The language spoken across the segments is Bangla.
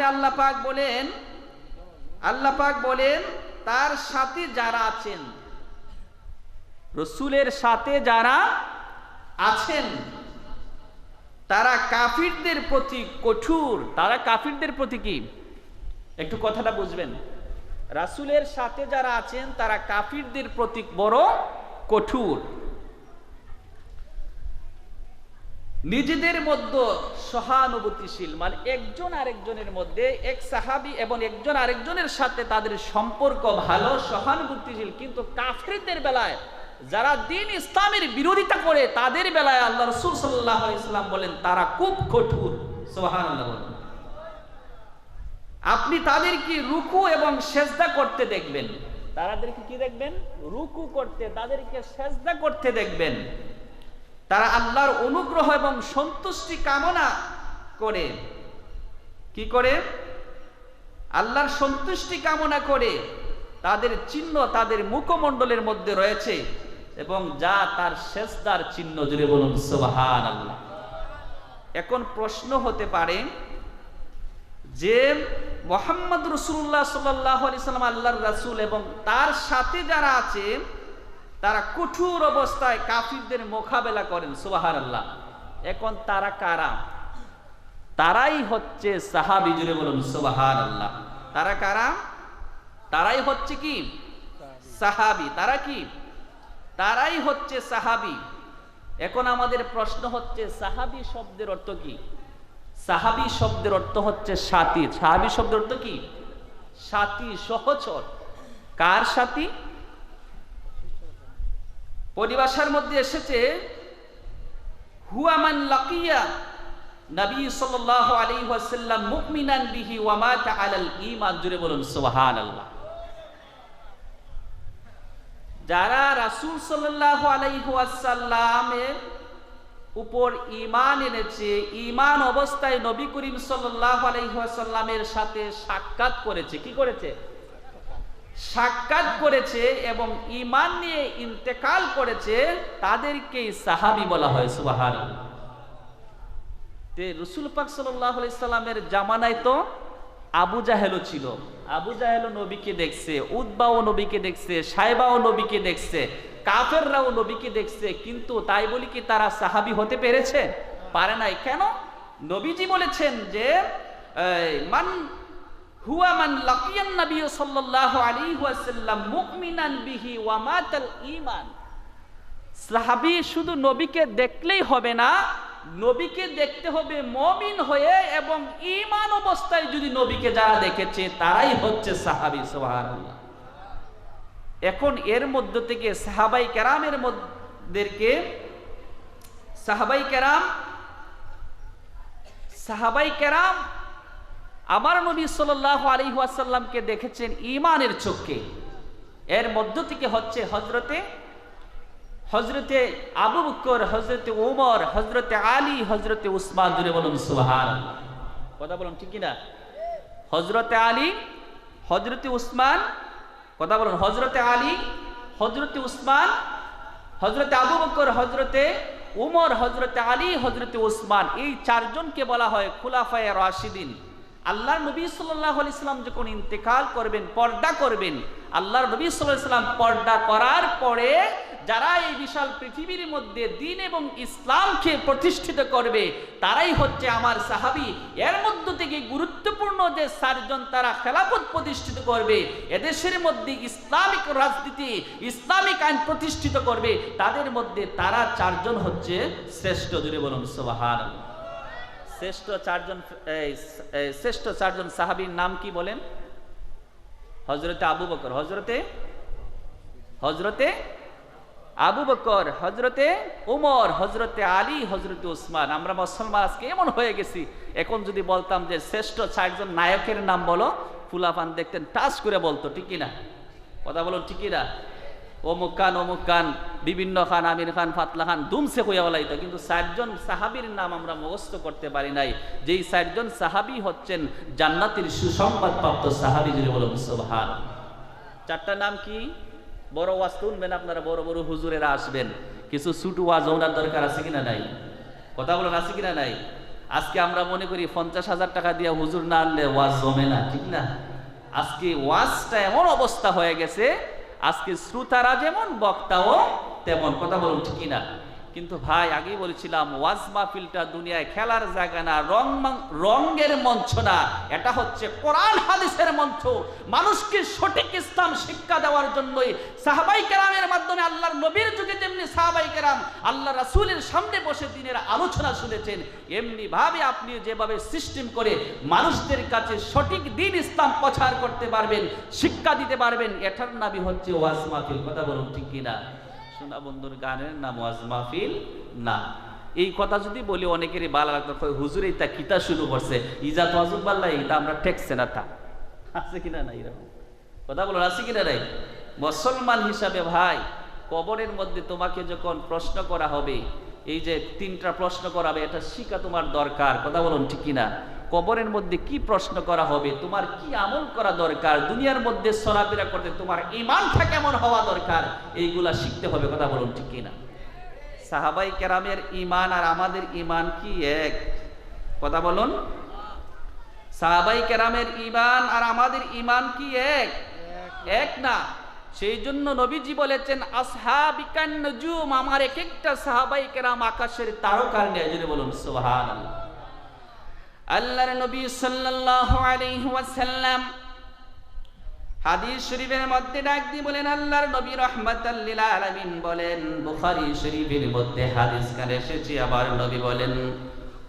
তাহলে আল্লাহ পাক বলেন, আল্লাহ পাক বলেন, তার সাথে যারা আছেন, রসুলের সাথে যারা আছেন, তারা কাফিরদের প্রতি কঠোর। তারা কাফিরদের প্রতি কি? একটু কথাটা বুঝবেন। রাসুলের সাথে যারা আছেন, তারা কাফিরদের প্রতি বড় কঠোর। নিজেদের মধ্যে সহানুভূতিশীল মানে একজন আরেকজনের মধ্যে এক সাহাবি এবং একজন আরেকজনের সাথে তাদের সম্পর্ক ভালো, সহানুভূতিশীল, কিন্তু কাফিরদের বেলায় যারা দিন ইসলামের বিরোধিতা করে, তাদের বেলায় আল্লাহ রসুল সাল্লাহ ইসলাম বলেন, তারা খুব কঠোর। সোহান আপনি তাদেরকে রুকু এবং সেজদা করতে দেখবেন। তাদেরকে কি দেখবেন? রুকু করতে, তাদেরকে সেজদা করতে দেখবেন। তারা আল্লাহর অনুগ্রহ এবং সন্তুষ্টি কামনা করে। কি করে? আল্লাহর সন্তুষ্টি কামনা করে। তাদের চিহ্ন তাদের মুখমণ্ডলের মধ্যে রয়েছে এবং যা তার শেষদার চিহ্ন জুড়ে বলুন সোহান আল্লাহ এখন প্রশ্ন হতে পারে যে মোহাম্মদ রসুল্লাহ সাল্লাহ আল্লাহর রাসুল এবং তার সাথে যারা আছে তারা কঠোর অবস্থায় কাফিরদের মোকাবেলা করেন সুবাহার আল্লাহ এখন তারা কারা? তারাই হচ্ছে সাহাবি জুড়ে বলুন সুবাহার আল্লাহ তারা কারা? তারাই হচ্ছে কি? সাহাবি। তারা কি? তারাই হচ্ছে সাহাবি। এখন আমাদের প্রশ্ন হচ্ছে, সাহাবি শব্দের অর্থ কি? সাহাবি শব্দের অর্থ হচ্ছে সাথী। সাহাবি শব্দের অর্থ কি? সাথী সহচর। কার সাথী? পরিভাষার মধ্যে এসেছে হুয়ামান লাকিয়া নবী সাল্লাল্লাহু আলাইহি ওয়াসাল্লাম মুমিনান বিহি ওয়া মাতা আলাল ঈমান। জুড়ে বলুন, সুবহানাল্লাহ। যারা রাসূল সাল্লাল্লাহু আলাইহি ওয়াসাল্লামের উপর ঈমান এনেছে, ঈমান অবস্থায় নবী করিম সাল্লাল্লাহু আলাইহি ওয়াসাল্লামের সাথে সাক্ষাৎ করেছে, কি করেছে? সাক্ষাৎ করেছে এবং ইমান নিয়ে ইন্তেকাল করেছে, তাদেরকেই সাহাবি বলা হয় সুবাহার রসুল পাক সাল্লামের জামানায় তো আবু জাহেলও ছিল। আবু জাহেলও নবীকে দেখছে উদ্বাও নবীকে দেখছে সাহেবাও নবীকে দেখছে, কাফেররাও নবীকে দেখছে, কিন্তু তাই বলি কি তারা সাহাবি হতে পেরেছে? পারে নাই। কেন? নবীজি বলেছেন যে মান হুয়া মান লাকিয়ান নবী সাল্লাল্লাহু আলাইহি ওয়াসাল্লাম মুমিনান বিহি ওয়া মাতাল ঈমান। সাহাবী শুধু নবীকে দেখলেই হবে না, নবীকে দেখতে হবে মমিন হয়ে এবং ঈমান অবস্থায় যদি নবীকে যারা দেখেছে তারাই হচ্ছে সাহাবী, সুবহানাল্লাহ। এখন এর মধ্য থেকে সাহাবাই কেরামের মধ্যেকে সাহাবাই কেরাম সাহাবাই কেরাম আমার নবী সাল্লাহ আলী ওয়াসাল্লামকে দেখেছেন ইমানের চোখকে। এর মধ্য থেকে হচ্ছে হজরতে হজরতে আবু বকর হজরতে ওমর হজরতে আলী হজরতে উসমান জুড়ে বলুন সুহান কথা বলুন, ঠিক না হজরতে আলী হজরতে উসমান, কথা বলুন হজরতে আলী হজরতে উসমান হজরতে আবু বকর হজরতে উমর হজরতে আলী হজরতে উসমান, এই চারজনকে বলা হয় খুলাফায় রাশিদিন। আল্লাহ নবী সাল্লাহ ইসলাম যখন ইন্তেকাল করবেন, পর্দা করবেন, আল্লাহর নবী সাল্লাহ ইসলাম পর্দা করার পরে যারা এই বিশাল পৃথিবীর মধ্যে দিন এবং ইসলামকে প্রতিষ্ঠিত করবে, তারাই হচ্ছে আমার সাহাবি। এর মধ্য থেকে গুরুত্বপূর্ণ যে চারজন তারা খেলাফত প্রতিষ্ঠিত করবে, এদেশের মধ্যে ইসলামিক রাজনীতি, ইসলামিক আইন প্রতিষ্ঠিত করবে, তাদের মধ্যে তারা চারজন হচ্ছে শ্রেষ্ঠ জুড়ে বলুন সোবাহার শ্রেষ্ঠ চারজন শ্রেষ্ঠ চারজন সাহাবীর নাম কি বলেন? হজরতে আবু বকর। হজরতে হজরতে আবু বকর হজরতে উমর হজরতে আলী হজরতে উসমান। আমরা মুসলমান আজকে এমন হয়ে গেছি। এখন যদি বলতাম যে শ্রেষ্ঠ চারজন নায়কের নাম বলো, ফুলাফান দেখতেন, টাচ করে বলতো ঠিকই না কথা বলুন ঠিকই না অমুক খান অমুক খান, বিভিন্ন খান, আমির খান, ফাতলা খান, দুমসে হইয়া বলাইতো, কিন্তু চারজন সাহাবির নাম আমরা মুখস্থ করতে পারি নাই। যেই চারজন সাহাবি হচ্ছেন জান্নাতের সুসংবাদপ্রাপ্ত সাহাবি যদি বলুন সোভান চারটা নাম কি? বড় ওয়াজ শুনবেন আপনারা, বড় বড় হুজুরেরা আসবেন। কিছু ছুটু ওয়াজ ওনার দরকার আছে কিনা নাই? কথা বলেন আছে কিনা নাই? আজকে আমরা মনে করি পঞ্চাশ হাজার টাকা দিয়ে হুজুর না আনলে ওয়াজ জমে না, ঠিক না? আজকে ওয়াজটা এমন অবস্থা হয়ে গেছে আজকে শ্রোতারা যেমন বক্তাও তেমন কথা বলুন ঠিক না কিন্তু ভাই, আগেই বলেছিলাম ওয়াজ মাহফিলটা দুনিয়ায় খেলার জায়গা না, রং রঙ্গের মঞ্চ না। এটা হচ্ছে কোরআন হাদিসের মঞ্চ। মানুষকে সঠিক ইসলাম শিক্ষা দেওয়ার জন্যই সাহাবাই কেরামের মাধ্যমে আল্লাহর নবীর যুগে যেমনি সাহাবাই কেরাম আল্লাহ রাসূলের সামনে বসে দিনের আলোচনা শুনেছেন, এমনি ভাবে আপনি যেভাবে সিস্টেম করে মানুষদের কাছে সঠিক দিন ইসলাম প্রচার করতে পারবেন, শিক্ষা দিতে পারবেন, এটার নামই হচ্ছে ওয়াজ মাহফিল কথা বলুন ঠিক কিনা? সোনা বন্ধুর গানের নাম ওয়াজ মাহফিল না। এই কথা যদি বলি, অনেকেরই ভালো লাগতো হুজুর এই তা কিতা শুরু করছে? ইজাত ওয়াজুব পাল্লা এটা আমরা ঠেকছে না তা আছে কিনা না এরকম? কথা বলুন আছে কিনা নাই? মুসলমান হিসাবে ভাই, কবরের মধ্যে তোমাকে যখন প্রশ্ন করা হবে, এই যে তিনটা প্রশ্ন করাবে, এটা শিখা তোমার দরকার, কথা বলুন ঠিক কিনা? কবরের মধ্যে কি প্রশ্ন করা হবে? তোমার কি আমল করা দরকার? দুনিয়ার মধ্যে চলাফেরা করতে তোমার ইমানটা কেমন হওয়া দরকার? এইগুলা শিখতে হবে, কথা বলুন ঠিক কিনা? সাহাবাই কেরামের ইমান আর আমাদের ইমান কি এক? কথা বলুন। সাহাবাই কেরামের ইমান আর আমাদের ইমান কি এক? এক না। সেই জন্য নবীজি বলেছেন, আসহাবিকান নজুম আমার এক একটা সাহাবাই কেরাম আকাশের তারকার নিয়ে যদি বলুন, সুবহানাল্লাহ। আল্লাহর নবী সাল্লাল্লাহু আলাইহি ওয়াসাল্লাম হাদিস শরীফের মধ্যে ডাক দিয়ে বলেন আল্লাহর নবী রহমাতাল লিল আলামিন বলেন বুখারী শরীফের মধ্যে হাদিস কানে এসেছে আবার নবী বলেন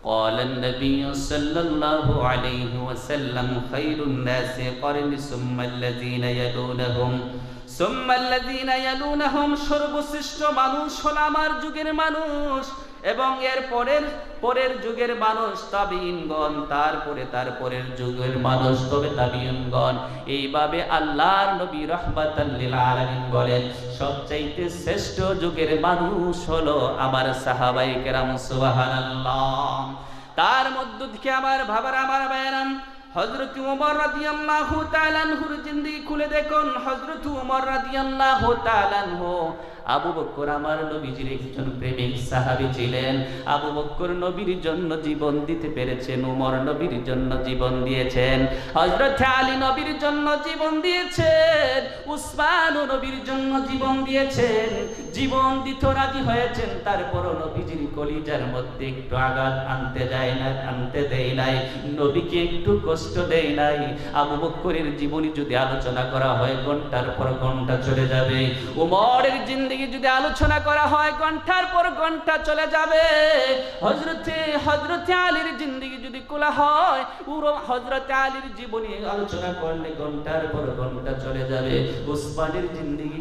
قال النبي صلى الله عليه وسلم خير الناس قرن ثم الذين يلونهم ثم الذين يلونهم সর্বশ্রেষ্ঠ মানুষ হলো আমার যুগের মানুষ এবং এর পরের পরের যুগের মানুষ তাবিনগণ তারপরে তারপরের যুগের মানুষ তবে তাবিনগণ এইভাবে আল্লাহর নবী রহমাতাল্লিল আলামিন বলেন, সবচাইতে শ্রেষ্ঠ যুগের মানুষ হলো আমার সাহাবাই কেরাম, সুবহানাল্লাহ। তার মধ্য থেকে আমার ভাবার আমার বায়ানাম হযরত ওমর রাদিয়াল্লাহু তাআলা আনহুর জিন্দেগি খুলে দেখুন, হযরত ওমর রাদিয়াল্লাহু তাআলা আবু বক্কর আমার নবীজির একজন প্রেমিক সাহাবী ছিলেন। আবু বক্কর নবীর জন্য জীবন দিতে পেরেছেন, উমর নবীর জন্য জীবন দিয়েছেন। হযরত আলী নবীর জন্য জীবন দিয়েছেন, উসমান নবীর জন্য জীবন দিয়েছেন। জীবন দিতে রাজি হয়েছেন, তারপরও নবীজির কলিজার মধ্যে একটু আঘাত আনতে যায় না, আনতে দেয় নাই। নবীকে একটু কষ্ট দেয় নাই। আবু বক্করের জীবনী যদি আলোচনা করা হয়, ঘণ্টার পর ঘণ্টা চলে যাবে। উমরের জিন্দগি যদি আলোচনা করা হয়, ঘণ্টার পর ঘণ্টা চলে যাবে। হজরতে হজরতে আলীর জিন্দগি যদি খোলা হয়, পুরো হজরতে আলীর জীবনী আলোচনা করলে ঘণ্টার পর ঘণ্টা চলে যাবে। উসমানের জিন্দগি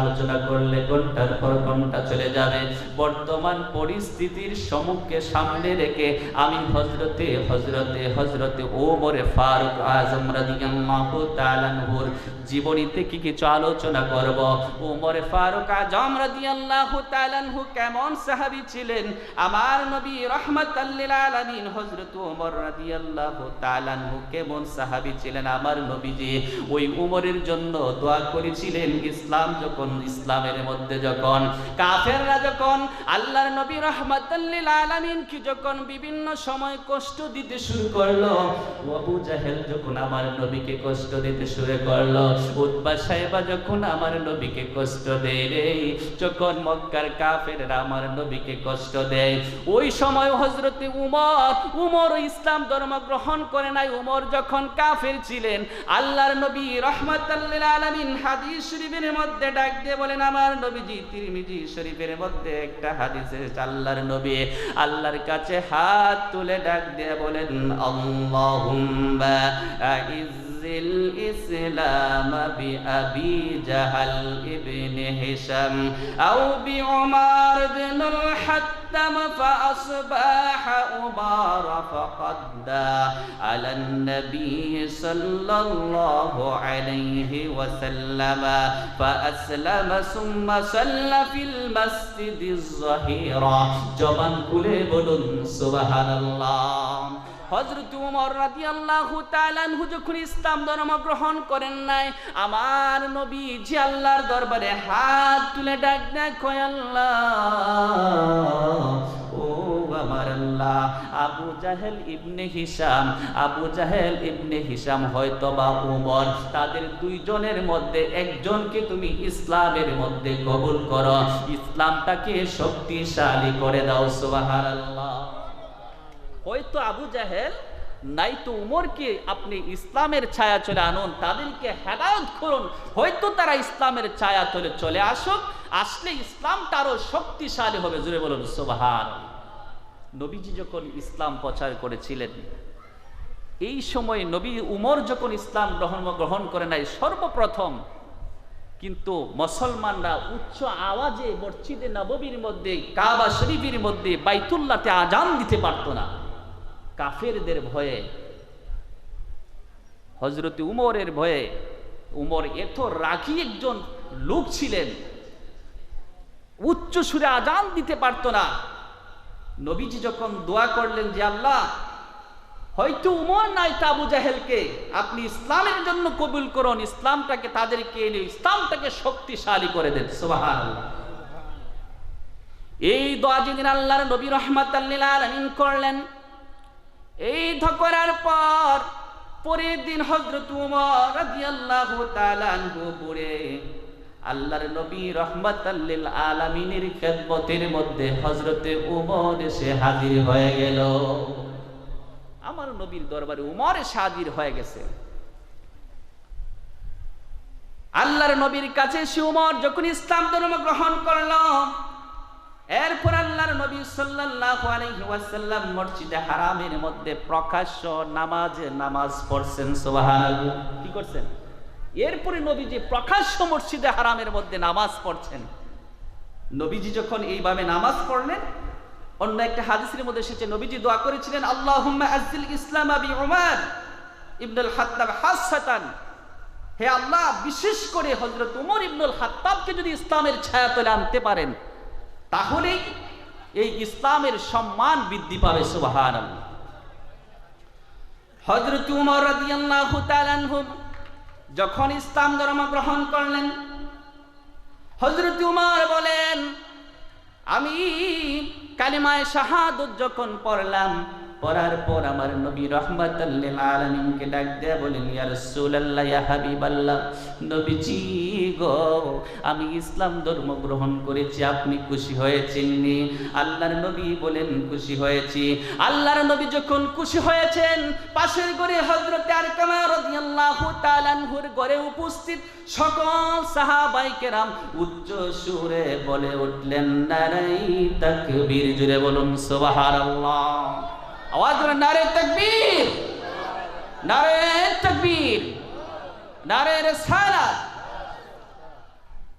আলোচনা করলে ঘণ্টার পর ঘণ্টা চলে যাবে। বর্তমান পরিস্থিতির সম্মুখে সামনে রেখে আমি হজরতে হজরতে হজরতে ওমরে ফারুক আজম রাদিয়াল্লাহু তাআলা আনহুর জীবনী থেকে কিছু আলোচনা করব? ওমরে ফারুক আজম রাদিয়াল্লাহু তাআলা কেমন সাহাবী ছিলেন? আমার নবী রাহমাতাল লিল আলামিন হযরত ওমর রাদিয়াল্লাহু তাআলা কেমন সাহাবী ছিলেন? আমার নবীজি ওই উমরের জন্য দোয়া করেছিলেন ইসলাম যখন ইসলামের মধ্যে যখন, কাফেররা যখন, আল্লাহর নবী রাহমাতাল লিল আলামিন কি যখন বিভিন্ন সময় কষ্ট দিতে শুরু করল, আবু জাহেল যখন আমার নবীকে কষ্ট দিতে শুরু করল, উতবা সাহেবা যখন আমার নবীকে কষ্ট দেয় রে যখন মক্কার কাফেররা আমার নবীকে কষ্ট দেয়, ওই সময় হজরতে উমর উমর ইসলাম ধর্ম গ্রহণ করে নাই। উমর যখন কাফের ছিলেন, আল্লাহর নবী রহমাতাল্লিল আলামিন হাদিস শরীফের মধ্যে ডাক দিয়ে বলেন, আমার নবীজি তিরমিজি শরীফের মধ্যে একটা হাদিসে আল্লাহর নবী। আল্লাহর কাছে হাত তুলে ডাক দিয়ে বলেন, আল্লাহুম্মা আইজ্জিল الإسلام بأبي جهل ابن هشام أو بعمر بن الحتم فأصبح عمر فقدى على النبي صلى الله عليه وسلم فأسلم ثم صلى في المسجد الظهيرة. جبان كل بلن سبحان الله. হযরত ওমর রাদিয়াল্লাহু তাআলা আনহু যখন ইসলাম ধর্ম গ্রহণ করেন নাই, আমার নবী জি আল্লাহর দরবারে হাত তুলে ডাক আল্লাহ আল্লাহ ইবনে হিসাম ইবনে হিসাম হয়তো বা উমর, তাদের দুইজনের মধ্যে একজনকে তুমি ইসলামের মধ্যে কবুল করো, ইসলামটাকে শক্তিশালী করে দাও, সুবহানাল্লাহ। হয়তো আবু জাহেল নাই তো উমরকে আপনি ইসলামের ছায়া চলে আনুন, তাদেরকে হেদায়ত করুন, হয়তো তারা ইসলামের ছায়া চলে চলে আসুক, আসলে ইসলামটা আরও শক্তিশালী হবে জুড়ে বলুন সোবাহার নবীজি যখন ইসলাম প্রচার করেছিলেন, এই সময় নবী উমর যখন ইসলাম গ্রহণ গ্রহণ করে নাই, সর্বপ্রথম কিন্তু মুসলমানরা উচ্চ আওয়াজে মসজিদে নববীর মধ্যে, কাবা শরীফের মধ্যে বাইতুল্লাতে আজান দিতে পারতো না। কাফেরদের ভয়ে হজরত উমরের ভয়ে, উমর এত রাগী একজন লোক ছিলেন, উচ্চ সুরে আজান দিতে পারতো না। নবীজি যখন দোয়া করলেন যে আল্লাহ, হয়তো উমর নাই তাবু জাহেলকে, আপনি ইসলামের জন্য কবুল করুন, ইসলামটাকে তাদেরকে এনে, ইসলামটাকে শক্তিশালী করে দেন। সুবহানাল্লাহ। এই দোয়া যেদিন আল্লাহর নবী রহমাত করলেন এই ধকরার পর, পরের দিন হজরত উমর রাদিয়াল্লাহু তাআলা আনহু পড়ে আল্লাহর নবী রহমাতাল্লিল আলামিনের খেদমতের মধ্যে হজরতে উমর এসে হাজির হয়ে গেল। আমার নবীর দরবারে উমর এসে হাজির হয়ে গেছে। আল্লাহর নবীর কাছে সে উমর যখন ইসলাম ধর্ম গ্রহণ করল এরপর আল্লাহর নবী সাল্লাল্লাহু আলাইহি ওয়াসাল্লাম মসজিদে হারামের মধ্যে প্রকাশ্য নামাজে নামাজ পড়ছেন, সুবহানাল্লাহ। কি করছেন? এরপরে নবীজি প্রকাশ্য মসজিদে হারামের মধ্যে নামাজ পড়ছেন। নবীজি যখন এইভাবে নামাজ পড়লেন, অন্য একটা হাদিসের মধ্যে এসেছে, নবীজি দোয়া করেছিলেন, আল্লাহুম্মা আজ্জিল ইসলাম আবি উমার ইবনুল খাত্তাব হাসাতান। হে আল্লাহ, বিশেষ করে হযরত উমর ইবনুল খাত্তাবকে যদি ইসলামের ছায়া তলে আনতে পারেন তাহলেই এই ইসলামের সম্মান বৃদ্ধি পাবে সুবাহান হজরত উমর রাদিয়াল্লাহু যখন ইসলাম ধর্ম গ্রহণ করলেন, হযরত উমর বলেন, আমি কালিমায় শাহাদত যখন পড়লাম পড়ার পর আমার নবী রহমাতাল্লিল আলামিনকে ডাক দেয়া বলেন, ইয়া রাসূলুল্লাহ, ইয়া হাবিবাল্লাহ, নবীজি গো, আমি ইসলাম ধর্ম গ্রহণ করেছি, আপনি খুশি হয়েছেন নি আল্লাহর নবী বলেন, খুশি হয়েছি। আল্লাহর নবী যখন খুশি হয়েছেন, পাশের ঘরে হযরত আরকামা রাদিয়াল্লাহু তাআলা আনহুর ঘরে উপস্থিত সকল সাহাবাই কেরাম উচ্চ সুরে বলে উঠলেন, নারাই তাকবীর জুড়ে বলুন, সুবহানাল্লাহ। আওয়াজ করে নারে তাকবীর। নারে তাকবীর। নারে রিসালাত।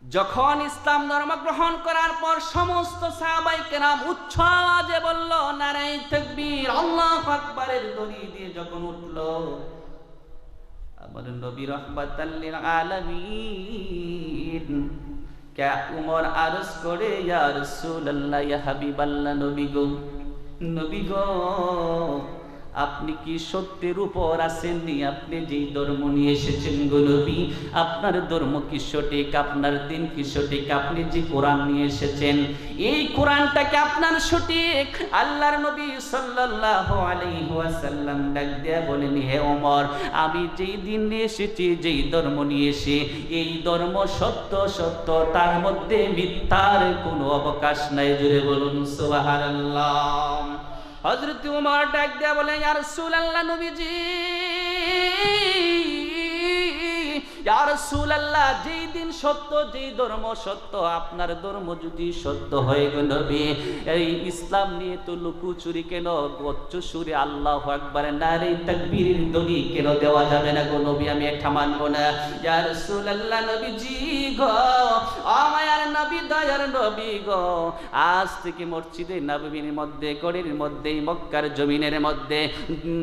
যখন ইসলাম ধর্ম গ্রহণ করার পর সমস্ত সাহাবাই কেরাম উচ্চ আওয়াজে বলল, নারে তাকবীর, আল্লাহু আকবারের দড়ি দিয়ে যখন উঠল। আমার নবী রহমাতাল্লিল আলামিন, কে উমর আরজ করে, ইয়া রাসূলুল্লাহ, ইয়া হাবিবাল্লাহ, নবী গো। নবী গো। আপনি কি সত্যের উপর আসেননি? আপনি যেই ধর্ম নিয়ে এসেছেন গো আপনার ধর্ম কি সঠিক? আপনার দিন কি সঠিক? আপনি যে কোরআন নিয়ে এসেছেন, এই কোরআনটাকে আপনার সঠিক? আল্লাহর নবী সাল্লাল্লাহু আলাইহি ওয়াসাল্লাম ডাক দেয়া বলেন, হে ওমর, আমি যেই দিন নিয়ে এসেছি, যেই ধর্ম নিয়ে এসে, এই ধর্ম সত্য সত্য, তার মধ্যে মিথ্যার কোনো অবকাশ নাই। জুড়ে বলুন, সুবহানাল্লাহ। হজরত উমর ডাক দেয়া বলে ইয়া রাসূলুল্লাহ নবীজি। ইয়া রাসূলুল্লাহ যেই দিন সত্য, যেই ধর্ম সত্য, আপনার ধর্ম যদি সত্য হয়ে গেল এই ইসলাম নিয়ে তো লুকুচুরি কেন সুরে আল্লাহু নারে কেন দেওয়া যাবে না গো নবী, আমি এটা মানবো না। গো নবী, দয়ার নবী গো, আজ থেকে মসজিদে মধ্যে গড়ের মধ্যে, মক্কার জমিনের মধ্যে,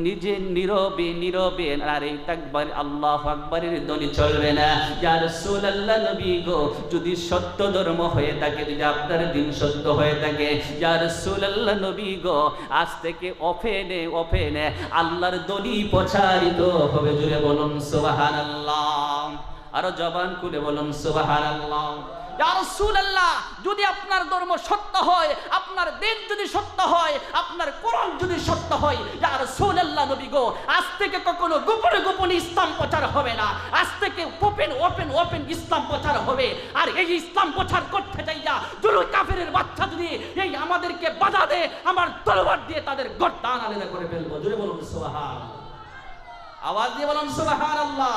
নিজে নীরবে নীরবে নারে তাকবার আল্লাহু আকবারের ধ্বনি চলবে না, ইয়া রাসূলুল্লাহ নবী গো, যদি সত্য ধর্ম হয়ে থাকে, যদি আপনার দিন সত্য হয়ে থাকে, ইয়া রাসূলুল্লাহ নবী গো, আজ থেকে অফেনে অফেনে আল্লাহর দলি প্রচারিত হবে জুড়ে বলুন সুবহানাল্লাহ। আরও জবান খুলে বলুন সুবহানাল্লাহ। যদি আপনার ধর্ম সত্য হয়, আপনার দিন যদি সত্য হয়, আপনার কোরআন যদি সত্য হয়, ইয়া রাসূলুল্লাহ নবী গো, আজ থেকে কখনো গোপনে গোপনে ইসলাম প্রচার হবে না। আজ থেকে ওপেন ওপেন ওপেন ইসলাম প্রচার হবে। আর এই ইসলাম প্রচার করতে যাইয়া দুলু কাফেরের বাচ্চা যদি এই আমাদেরকে বাধা দেয়, আমার তলোয়ার দিয়ে তাদের গর্দান আলাদা করে ফেলব। জুড়ে বলুন সুবহান আওয়াজ দিয়ে বলুন সুবহানাল্লাহ।